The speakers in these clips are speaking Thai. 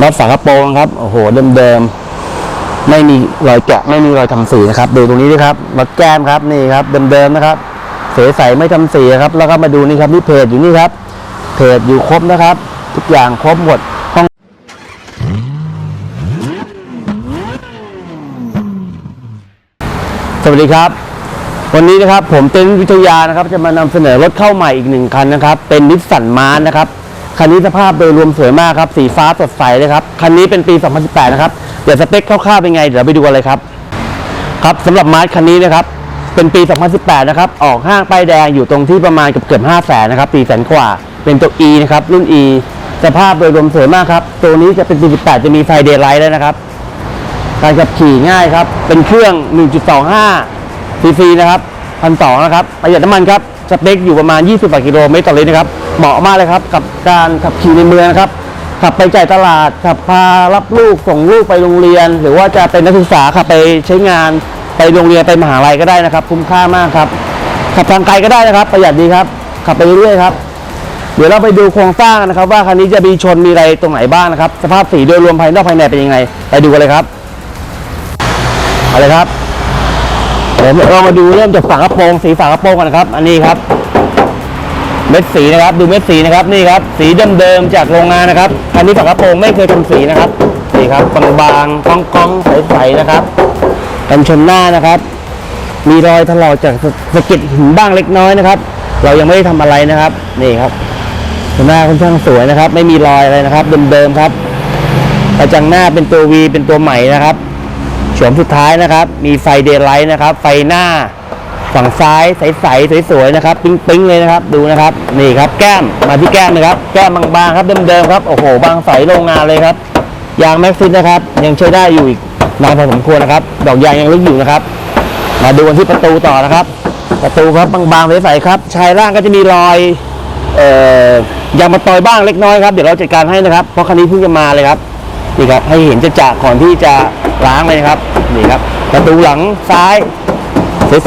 น็อตฝากระโปรงครับโอ้โหเดิมๆไม่มีรอยแกะไม่มีรอยทำสีนะครับ ดูตรงนี้ด้วยครับรถแก้มครับนี่ครับเดิมๆนะครับเสใสไม่ทำสีครับ แล้วก็มาดูนี่ครับนี่เพจอยู่นี่ครับเพจอยู่ครบนะครับ ทุกอย่างครบหมดห้องสวัสดีครับ วันนี้นะครับผมเต้นวิทยานะครับ จะมานำเสนอรถเข้าใหม่อีกหนึ่งคันนะครับ เป็นนิสสันมาร์นะครับ คันนี้สภาพโดยรวมสวยมากครับ สีฟ้าสดใสเลยครับ คันนี้เป็นปี 2018 นะครับ เดี๋ยวสเปคคร่าวๆเป็นไง เดี๋ยวไปดูกันเลยครับ ครับสำหรับมาร์คันนี้นะครับ เป็นปี 2018 นะครับ ออกห้างป้ายแดงอยู่ตรงที่ประมาณเกือบเกือบ5แสนนะครับปีแสนกว่า เป็นตัว E นะครับ รุ่น E สภาพโดยรวมสวยมากครับ ตัวนี้จะเป็นปี 18 จะมีไฟเดย์ไลท์แล้วนะครับ การขับขี่ง่ายครับ เป็นเครื่อง 1.25ซีซีนะครับพันสองนะครับ ประหยัดน้ำมันครับ สเปคอยู่ประมาณ 20กว่ากิโลเมตรต่อลิตรนะครับ เหมาะมากเลยครับ กับการขับขี่ในเมืองนะครับ ขับไปจ่ายตลาด ขับพารับลูกส่งลูกไปโรงเรียน หรือว่าจะเป็นนักศึกษาขับไปใช้งานไปโรงเรียนไปมหาลัยก็ได้นะครับ คุ้มค่ามากครับขับทางไกลก็ได้นะครับ ประหยัดดีครับ ขับไปเรื่อยๆครับเดี๋ยวเราไปดูโครงสร้างนะครับ ว่าคันนี้จะมีชนมีอะไรตรงไหนบ้างนะครับ สภาพสีโดยรวมภายนอกภายในเป็นยังไง ไปดูกันเลยครับเอาเลยครับ เดี๋ยวเรามาดูเริ่มจากฝากระโปรงสีฝากระโปรงก่อนนะครับ อันนี้ครับ เม็ดสีนะครับ ดูเม็ดสีนะครับนี่ครับ สีเดิมๆจากโรงงานนะครับ อันนี้ฝากระโปรงไม่เคยทำสีนะครับนี่ครับบางๆก้องๆใสๆนะครับกันชนหน้านะครับ มีรอยถลอกจากสสะเก็ดหินบ้างเล็กน้อยนะครับ เรายังไม่ได้ทำอะไรนะครับ นี่ครับหน้าค่อนข้างสวยนะครับ ไม่มีรอยอะไรนะครับ เดิมๆครับกระจังหน้าเป็นตัว V เป็นตัวใหม่นะครับ โฉมสุดท้ายนะครับ มีไฟเดย์ไลท์นะครับ ไฟหน้าฝั่งซ้ายใสๆสวยๆนะครับ ปิ๊งๆเลยนะครับ ดูนะครับ นี่ครับแก้มมาที่แก้มนะครับ แก้มบางๆครับเดิมๆครับ โอ้โห บางใสโรงงานเลยครับ ยางแม็กซิสนะครับ ยังใช้ได้อยู่อีกนานพอสมควรนะครับ ดอกยางยังลึกอยู่นะครับ มาดูกันที่ประตูต่อนะครับ ประตูครับบางๆใสๆครับ ชายล่างก็จะมีรอยเอ่อยางมาตอยบ้างเล็กน้อยครับ เดี๋ยวเราจัดการให้นะครับ เพราะคันนี้เพิ่งจะมาเลยครับ นี่ครับให้เห็นจะจะก่อนที่จะล้างเลยครับนี่ครับ ประตูหลังซ้าย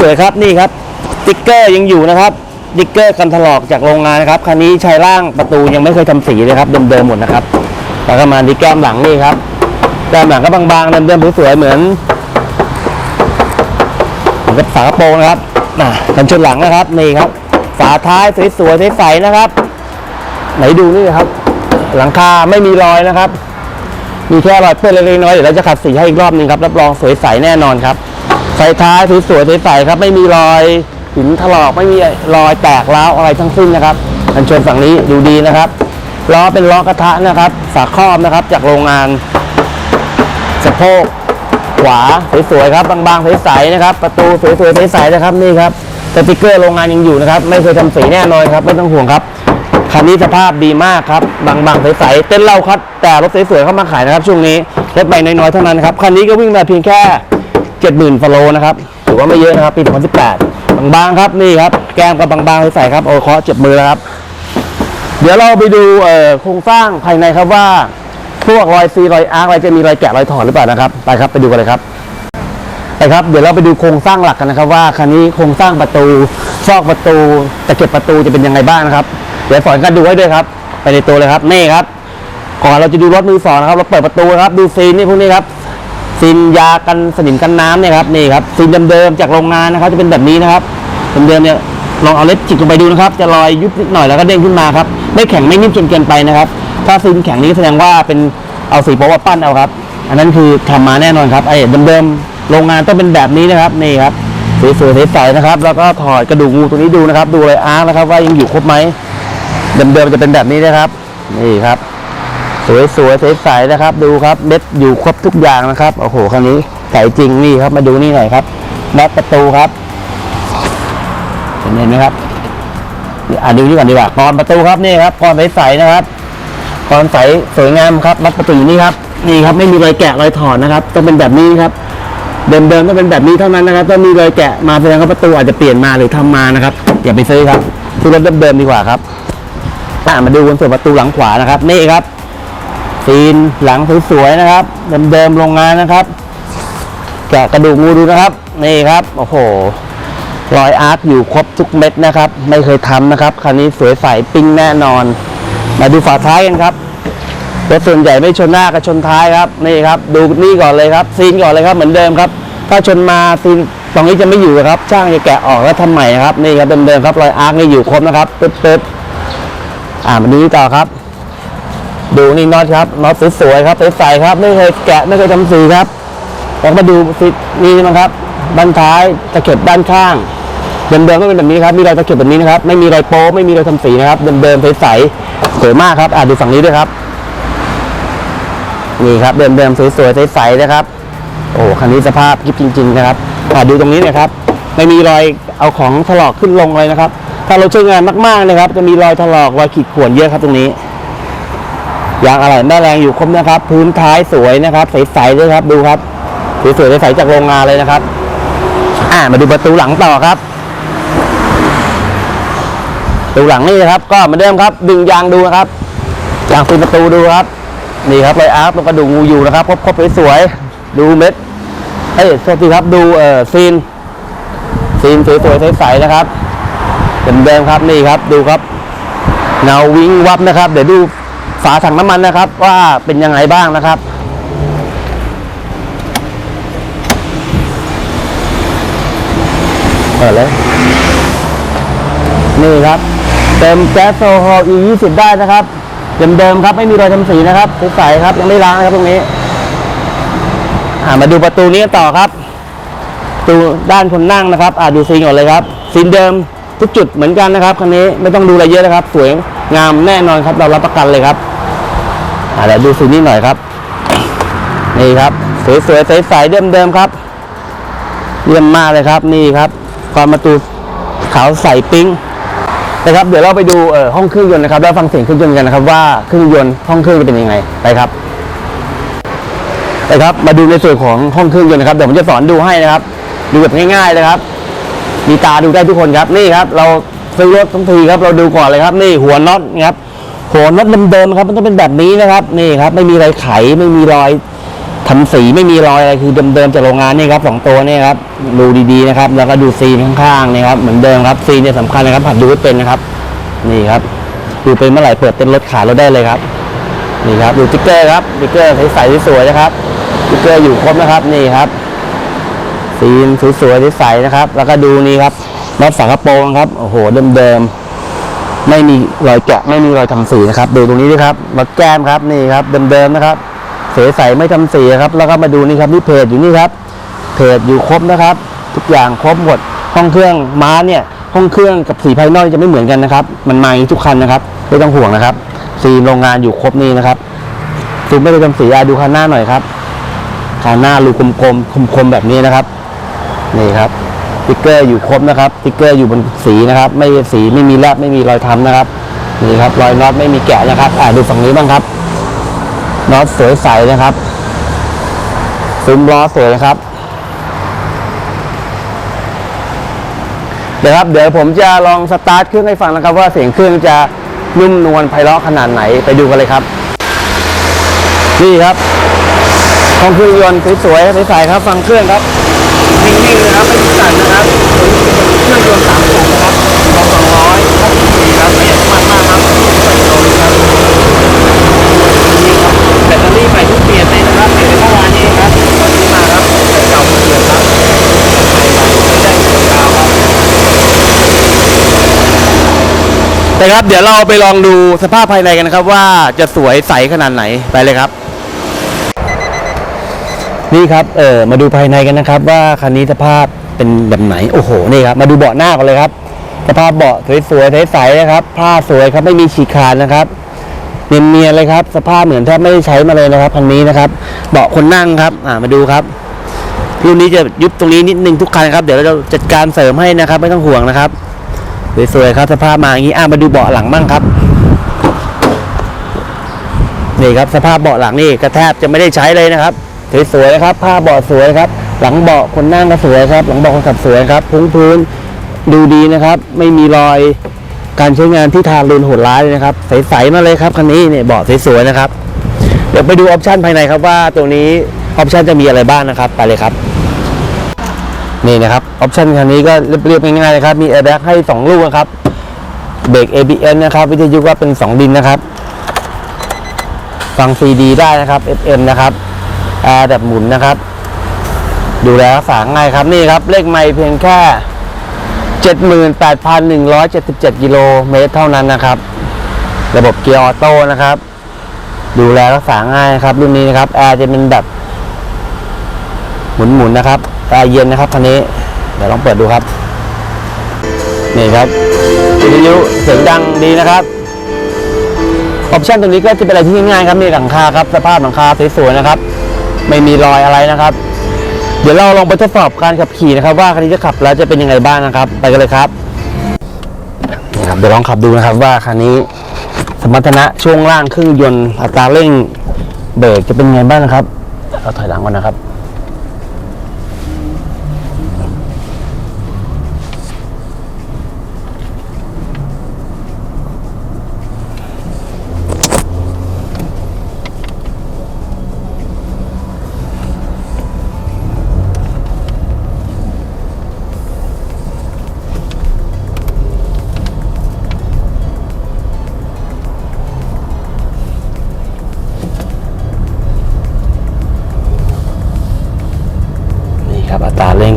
สวยๆครับนี่ครับสติ๊กเกอร์ยังอยู่นะครับสติ๊กเกอร์กันถลอกจากโรงงานนะครับคันนี้ชายล่างประตูยังไม่เคยทำสีเลยครับเดิมๆหมดนะครับแล้วก็มาที่แก้มหลังนี่ครับแก้มหลังก็บางๆเดิมๆสวยๆเหมือนเหมือนกับฝากระโปรงนะครับน่ะกันชนหลังนะครับนี่ครับ ฝาท้ายสวยๆใสๆนะครับ ไหนดูนี่ครับ หลังคาไม่มีรอยนะครับ มีแค่รอยเปื้อนเล็กๆน้อยเดี๋ยวเราจะขัดสีให้อีกรอบหนึ่งครับรับรองสวยใสแน่นอนครับไฟท้ายสวยๆใสๆครับ ไม่มีรอยหินถลอกไม่มีรอยแตกร้าวอะไรทั้งสิ้นนะครับกันชนฝั่งนี้ดูดีนะครับล้อเป็นล้อกระทะนะครับ ฝาครอบนะครับจากโรงงานสะโพกขวาสวยๆครับบางๆใสๆนะครับ ประตูสวยๆใสๆนะครับนี่ครับสติกเกอร์โรงงานยังอยู่นะครับ ไม่เคยทำสีแน่นอนครับ ไม่ต้องห่วงครับ คันนี้สภาพดีมากครับ บางๆใสๆเต้นเล่าครับ แต่รถสวยๆเข้ามาขายนะครับช่วงนี้รถใหม่น้อยๆเท่านั้นครับ คันนี้ก็วิ่งมาเพียงแค่70,000ฟโลนะครับถือว่าไม่เยอะนะครับ ปี2018 บางๆครับนี่ครับ แก้มกับบางๆใสๆครับโอ้เคาะเจ็บมือแล้วครับ เดี๋ยวเราไปดูโครงสร้างภายในครับว่าพวกรอยซีรอยอาร์อะไรจะมีรอยแกะรอยถอดหรือเปล่านะครับไปครับไปดูกันเลยครับไปครับเดี๋ยวเราไปดูโครงสร้างหลักกันนะครับ ว่าคันนี้โครงสร้างประตูซอกประตูตะเก็บประตูจะเป็นยังไงบ้างนะครับ เดี๋ยวสอนกันดูไว้ด้วยครับ ไปในตัวเลยครับนี่ครับ ก่อนเราจะดูรถมือสองนะครับ เราเปิดประตูครับดูซีนนี่พวกนี้ครับซีนยากันสนิมกันน้ำเนี่ยครับนี่ครับซีนเดิมๆจากโรงงานนะครับ จะเป็นแบบนี้นะครับเดิมๆเนี่ยลองเอาเล็บจิกลงไปดูนะครับ จะลอยยุบนิดหน่อยแล้วก็เด้งขึ้นมาครับไม่แข็งไม่นิ่มจนเกินไปนะครับ ถ้าซีนแข็งนี้แสดงว่าเป็นเอาสีโป๊ะมาปั้นเอาครับ อันนั้นคือทำมาแน่นอนครับไอ้เดิมๆโรงงานต้องเป็นแบบนี้นะครับนี่ครับสวยๆใสๆนะครับ แล้วก็ถอดกระดูกงูตัวนี้ดูนะครับ ดูเลยอาร์คนะครับว่ายังอยู่ครบไหม เดิมๆจะเป็นแบบนี้นะครับ นี่ครับ สวยๆใสๆนะครับ ดูครับเม็ดอยู่ครบทุกอย่างนะครับโอ้โหคันนี้ใสจริงนี่ครับมาดูนี่หน่อยครับน็อตประตูครับเห็นไหมครับอ่านดูนี่ก่อนดีกว่ากรอนประตูครับนี่ครับกรอนใสๆนะครับกรอนใสสวยงามครับน็อตประตูนี่ครับนี่ครับไม่มีรอยแกะรอยถอดนะครับต้องเป็นแบบนี้ครับเดิมๆต้องเป็นแบบนี้เท่านั้นนะครับถ้ามีรอยแกะมาแสดงว่าประตูอาจจะเปลี่ยนมาหรือทำมานะครับ อย่าไปซื้อครับซื้อรถเดิมๆดีกว่าครับ อะมาดูบนส่วนประตูหลังขวานะครับ นี่ครับซีนหลังสวยๆนะครับเดิมๆโรงงานนะครับแกะกระดูกงูดูนะครับ นี่ครับโอ้โหรอยอาร์คอยู่ครบทุกเม็ดนะครับ ไม่เคยทำนะครับคันนี้สวยใสปิ้งแน่นอน มาดูฝาท้ายกันครับรถส่วนใหญ่ไม่ชนหน้ากับชนท้ายครับนี่ครับ ดูนี่ก่อนเลยครับ ซีนก่อนเลยครับเหมือนเดิมครับ ถ้าชนมาซีนตรงนี้จะไม่อยู่ครับช่างจะแกะออกแล้วทำใหม่ครับนี่ครับเดิมๆครับรอยอาร์คนี่อยู่ครบนะครับปึ๊บปึ๊บ อ่ามาดูนี่ต่อครับ ดูนี่น็อตครับน็อตสวยๆครับใสๆครับ ไม่เคยแกะไม่เคยทำสีครับแล้วมาดูซินี่นะครับด้านท้ายตะเข็บด้านข้างเดิมๆก็เป็นแบบนี้ครับมีรอยตะเข็บแบบนี้นะครับ ไม่มีรอยโป๊ไม่มีรอยทำสีนะครับเดิมๆใสๆสวยมากครับอ่าดูฝั่งนี้ด้วยครับนี่ครับเดิมๆสวยๆใสๆนะครับโอ้คันนี้สภาพยิบจริง ๆ นะครับอ่าดูตรงนี้เนะครับ ไม่มีรอยเอาของถลอกขึ้นลงเลยนะครับ ถ้าเราใช้งานมากๆนะครับ จะมีรอยถลอกรอยขีดข่วนเยอะครับตรงนี้ยางอะไหล่แม่แรงอยู่ครบนะครับ พื้นท้ายสวยนะครับ ใสๆด้วยครับดูครับสวยๆใสๆจากโรงงานเลยนะครับ อ่ามาดูประตูหลังต่อครับประตูหลังนี่นะครับ ก็เหมือนเดิมครับ ดึงยางดูนะครับยางตีประตูดูครับนี่ครับรอยอาร์คแล้วก็ดูกงูอยู่นะครับครบๆสวยๆดูเม็ดเอ้ยโทษทีครับดูเอ่อซีนซีนสวยๆใสๆนะครับ เดิมครับนี่ครับดูครับเงาวิ่งวับนะครับ เดี๋ยวดูฝาถังน้ำมันนะครับ ว่าเป็นยังไงบ้างนะครับเปิดเลยนี่ครับ เต็มแก๊สโซฮอล์ E 2 0ได้นะครับเดิมๆครับไม่มีรอยทำสีนะครับใสๆครับยังไม่ล้างนะครับตรงนี้ามาดูประตูนี้ต่อครับประตูด้านคนนั่งนะครับ อ่าดูซีนก่อนเลยครับซีนเดิม ทุกจุดเหมือนกันนะครับคันนี้ไม่ต้องดูอะไรเยอะนะครับ สวยงามแน่นอนครับ เรารับประกันเลยครับอ่าเดี๋ยวดูซีนนี้หน่อยครับ นี่ครับ สวยๆใสๆเดิมๆครับเยี่ยมมากเลยครับนี่ครับ ความประตูขาวใสปิ้งนะครับ เดี๋ยวเราไปดูเอ่อห้องเครื่องยนต์นะครับแล้วฟังเสียงเครื่องยนต์กันนะครับ ว่าเครื่องยนต์ห้องเครื่องจะเป็นยังไงไปครับไปครับ มาดูในส่วนของห้องเครื่องยนต์นะครับเดี๋ยวผมจะสอนดูให้นะครับ ดูแบบง่ายๆนะครับ มีตาดูได้ทุกคนครับนี่ครับ เราซื้อรถทั้งทีครับ เราดูก่อนเลยครับ นี่หัวน็อตครับหัวน็อตเดิมๆครับ มันต้องเป็นแบบนี้นะครับนี่ครับ ไม่มีรอยไขไม่มีรอยทำสีไม่มีรอยอะไรคือเดิมๆจากโรงงานนี่ครับสองตัวนี่ครับดูดีๆนะครับ แล้วก็ดูซีนข้างๆนี่ครับเหมือนเดิมครับซีนเนี่ยสำคัญนะครับหัดดูให้เป็นนะครับ นี่ครับ ดูเป็นเมื่อไหร่เปิดเต็นรถขายเราได้เลยครับ นี่ครับดูติ๊กเกอร์ครับติ๊กเกอร์ใสๆสวยๆนะครับติ๊กเกอร์อยู่ครบนะครับนี่ครับีนสวยๆใสๆนะครับ แล้วก็ดูนี่ครับน็อตฝากระโปรงครับโอ้โหเดิมๆไม่มีรอยแกะไม่มีรอยทำสีนะครับ ดูตรงนี้ด้วยครับรถแก้มครับนี่ครับเดิมๆนะครับเสใสไม่ทำสีครับ แล้วก็มาดูนี่ครับนี่เพจอยู่นี่ครับ เพจอยู่ครบนะครับ ทุกอย่างครบหมดห้องเครื่องม้าเนี่ยห้องเครื่องกับสีภายนอกจะไม่เหมือนกันนะครับ มันมาอย่างนี้ทุกคันนะครับไม่ต้องห่วงนะครับสีโรงงานอยู่ครบนี่นะครับซูมไม่ได้ทำสีอะดูคันหน้าหน่อยครับคันหน้ารูกลมๆคมๆแบบนี้นะครับ นี่ครับติ๊กเกอร์อยู่ครบนะครับติ๊กเกอร์อยู่บนสีนะครับ ไม่สีไม่มีแลบไม่มีรอยทำนะครับนี่ครับรอยน็อตไม่มีแกะนะครับอ่าดูฝั่งนี้บ้างครับน็อตสวยใสนะครับซุ้มล้อสวยนะครับเดี๋ยวครับเดี๋ยวผมจะลองสตาร์ทเครื่องให้ฟังนะครับ ว่าเสียงเครื่องจะนุ่มนวลไพเราะขนาดไหนไปดูกันเลยครับ นี่ครับห้องเครื่องยนต์สวยๆใสๆครับ ฟังเครื่องครับ นิ่งๆเลยครับไม่สั่นนะครับเครื่องยนต์สามสูบนะครับสองสองร้อยหกสิบสี่ครับประหยัดน้ำมันมากครับใส่ลเลยครับนี่ครับแบตเตอรี่ใหม่ทุกเปลี่ยนเลยนะครับในเมื่อวานนี้ครับวันนี้มาครับเก่าเปลี่ยนครับใหม่มาไม่ได้ยาวครับนะครับเดี๋ยวเราไปลองดูสภาพภายในกันนะครับ ว่าจะสวยใสขนาดไหนไปเลยครับ นี่ครับเออมาดูภายในกันนะครับ ว่าคันนี้สภาพเป็นแบบไหนโอ้โหนี่ครับมาดูเบาะหน้ากันเลยครับ สภาพเบาะสวยๆใสๆนะครับผ้าสวยครับไม่มีฉีกขาดนะครับเนียนๆเลยครับ สภาพเหมือนแทบไม่ได้ใช้มาเลยนะครับคันนี้นะครับ เบาะคนนั่งครับอ่ามาดูครับรุ่นนี้จะยุบตรงนี้นิดนึงทุกคันครับเดี๋ยวเราจะจัดการเสริมให้นะครับ ไม่ต้องห่วงนะครับสวยๆครับสภาพมาอย่างนี้อ่ามาดูเบาะหลังบ้างครับนี่ครับสภาพเบาะหลังนี่กระแทบจะไม่ได้ใช้เลยนะครับ สวยๆนะครับ ผ้าเบาะสวยครับ หลังเบาะคนนั่งก็สวยครับ หลังเบาะคนขับสวยครับพื้นพื้นดูดีนะครับ ไม่มีรอยการใช้งานที่ทารุณโหดร้ายเลยนะครับ ใสๆมาเลยครับคันนี้เนี่ยเบาะสวยๆนะครับ เดี๋ยวไปดูออปชันภายในครับว่าตัวนี้ออปชันจะมีอะไรบ้างนะครับ ไปเลยครับ นี่นะครับออปชันคันนี้ก็เรียบๆง่ายๆนะครับ มีแอร์แบ็กให้สองลูกนะครับเบรก ABS นะครับ วิทยุก็เป็นสองดินนะครับ ฟังซีดีได้นะครับ FM นะครับ แอร์แบบหมุนนะครับ ดูแลรักษาง่ายครับนี่ครับ เลขไม่เพียงแค่ 78,177 กิโลเมตรเท่านั้นนะครับ ระบบเกียร์ออโต้นะครับ ดูแลรักษาง่ายครับรุ่นนี้นะครับแอร์จะเป็นแบบหมุนๆนะครับแอร์เย็นนะครับคันนี้เดี๋ยวลองเปิดดูครับนี่ครับวิทยุเสียงดังดีนะครับออปชันตรงนี้ก็จะเป็นอะไรที่ง่ายครับนี่หลังคาครับสภาพหลังคาสวยๆนะครับ ไม่มีรอยอะไรนะครับ เดี๋ยวเราลองไปทดสอบการขับขี่นะครับ ว่าคันนี้จะขับแล้วจะเป็นยังไงบ้างนะครับ ไปกันเลยครับนี่ครับเดี๋ยวลองขับดูนะครับว่าคันนี้สมรรถนะช่วงล่างเครื่องยนต์อัตราเร่งเบรกจะเป็นยังไงบ้างนะครับ เอาถอยหลังก่อนนะครับ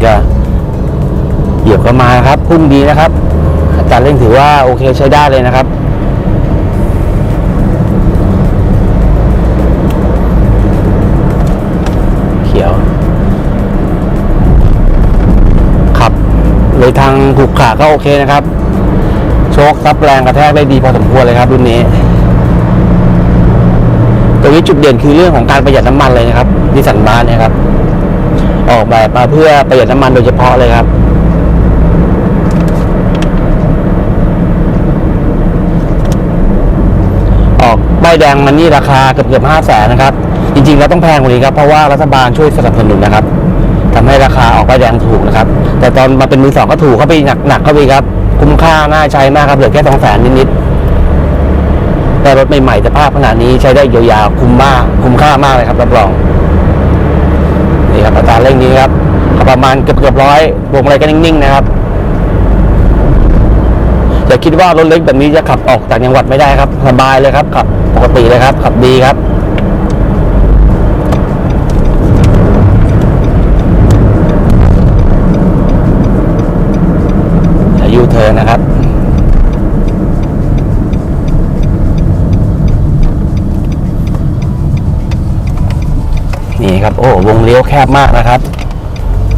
อัตราเหยียบก็มาครับ พุ่งดีนะครับอัตราเร่งถือว่าโอเคใช้ได้เลยนะครับเขียวขับเลยทางขรุขระก็โอเคนะครับ โชคซับแรงกระแทกได้ดีพอสมควรเลยครับรุ่นนี้ ตัวนี้จุดเด่นคือเรื่องของการประหยัดน้ำมันเลยนะครับนิสสันมาร์นี่ยครับ ออกแบบมาเพื่อประหยัดน้ำมันโดยเฉพาะเลยครับออกใบแดงมันนี่ราคาเกือบเกือบห้าแสนนะครับ จริงๆแล้วต้องแพงกว่านี้ครับ เพราะว่ารัฐบาลช่วยสนับสนุนนะครับทำให้ราคาออกใบแดงถูกนะครับ แต่ตอนมาเป็นมือสองก็ถูกเข้าไปหนักๆเข้าไปครับ คุ้มค่าน่าใช้มากครับเหลือแค่สองแสนนิดๆแต่รถใหม่ๆสภาพขนาดนี้ใช้ได้ยาวๆคุ้มมากคุ้มค่ามากเลยครับรับรอง ครับอัตราเร่งนี้ครับประมาณเกือบเกือบร้อยวงมาลัยก็นิ่งๆนะครับอย่าคิดว่ารถเล็กแบบนี้จะขับออกต่างจังหวัดไม่ได้ครับสบายเลยครับขับปกติเลยครับ ขับดีครับอายุเธอนะครับ นี่ ครับ โอ้วงเลี้ยวแคบมากนะครับ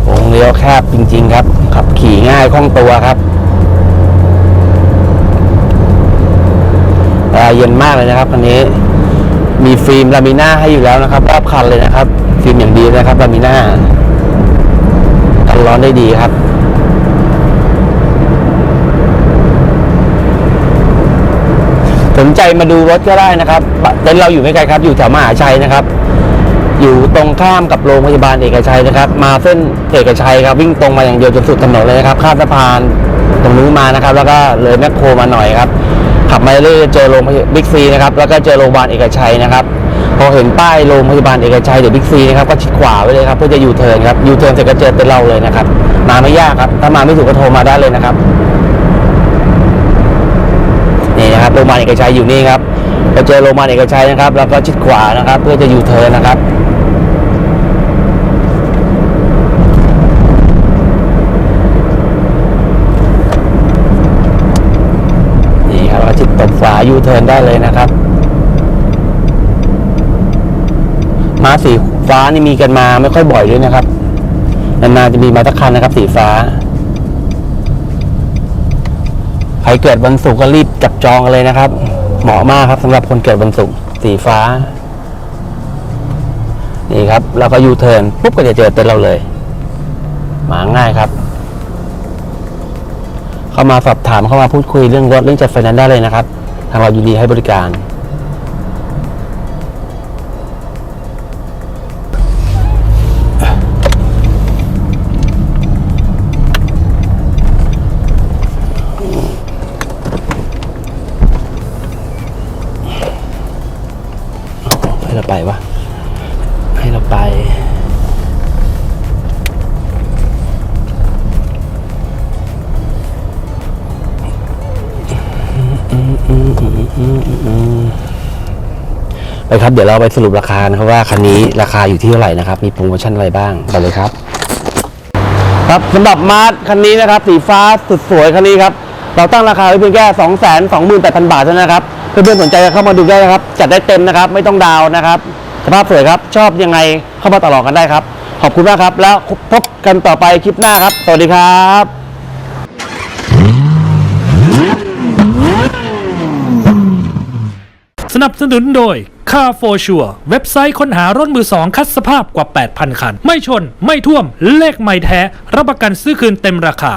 วงเลี้ยวแคบจริง ๆ ครับ ขับขี่ง่ายคล่องตัวครับแอร์เย็นมากเลยนะครับคันนี้มีฟิล์มลามิน่าให้อยู่แล้วนะครับรอบคันเลยนะครับ ฟิล์มอย่างดีนะครับลามิน่ากันร้อนได้ดีครับสนใจมาดูรถก็ได้นะครับเต็นท์เราอยู่ไม่ไกลครับ อยู่แถวมหาชัยนะครับ อยู่ตรงข้ามกับโรงพยาบาลเอกชัยนะครับ มาเส้นเอกชัยครับวิ่งตรงมาอย่างเดียวจนสุดถนนเลยนะครับข้ามสะพานตรงนู้นมานะครับ แล้วก็เลยแมคโครมาหน่อยครับ ขับมาเรื่อยเจอโรงพยาบาลบิ๊กซีนะครับแล้วก็เจอโรงพยาบาลเอกชัยนะครับพอเห็นป้ายโรงพยาบาลเอกชัยเดี๋ยวบิ๊กซีนะครับก็ชิดขวาไว้เลยครับเพื่อจะยูเทิร์นครับยูเทิร์นเสร็จก็เจอเต็นเราเลยนะครับ มาไม่ยากครับ ถ้ามาไม่ถูกก็โทรมาได้เลยนะครับนี่นะครับโรงพยาบาลเอกชัยอยู่นี่ครับ ไปเจอโรงพยาบาลเอกชัยนะครับ แล้วก็ชิดขวานะครับ เพื่อจะยูเทิร์นะครับนี่ครับชิดตบฝายูเทิร์นได้เลยนะครับม้าสีฟ้านี่มีกันมาไม่ค่อยบ่อยด้วยนะครับนานๆจะมีมาสักคันนะครับ สีฟ้าใครเกิดวันศุกร์ก็รีบจับจองกันเลยนะครับ เหมาะมากครับสำหรับคนเกิดวันศุกร์สีฟ้า นี่ครับ แล้วก็ยูเทิร์นปุ๊บก็จะเจอเต็นท์เราเลย มาง่ายครับ เข้ามาสอบถามเข้ามาพูดคุยเรื่องรถเรื่องจัดไฟแนนซ์ได้เลยนะครับ ทางเรายินดีให้บริการ ไปวะ ให้เราไปไปครับ เดี๋ยวเราไปสรุปราคานะครับว่าคันนี้ราคาอยู่ที่เท่าไหร่นะครับ มีโปรโมชั่นอะไรบ้างไปเลยครับ ครับสำหรับมาร์ทคันนี้นะครับ สีฟ้าสุดสวยคันนี้ครับ เราตั้งราคาไว้เพียงแค่2 2 8 0 0 0 บาทเท่านั้นนะครับ เพื่อนๆสนใจก็เข้ามาดูได้นะครับ จัดได้เต็มนะครับ ไม่ต้องดาวนะครับ สภาพสวยครับ ชอบยังไงเข้ามาต่อรองกันได้ครับ ขอบคุณมากครับ แล้วพบกันต่อไปคลิปหน้าครับ สวัสดีครับสนับสนุนโดย Car for Sure เว็บไซต์ค้นหารถมือสองคัดสภาพกว่า 8,000 คัน ไม่ชน ไม่ท่วม เลขไม่แท้ รับประกันซื้อคืนเต็มราคา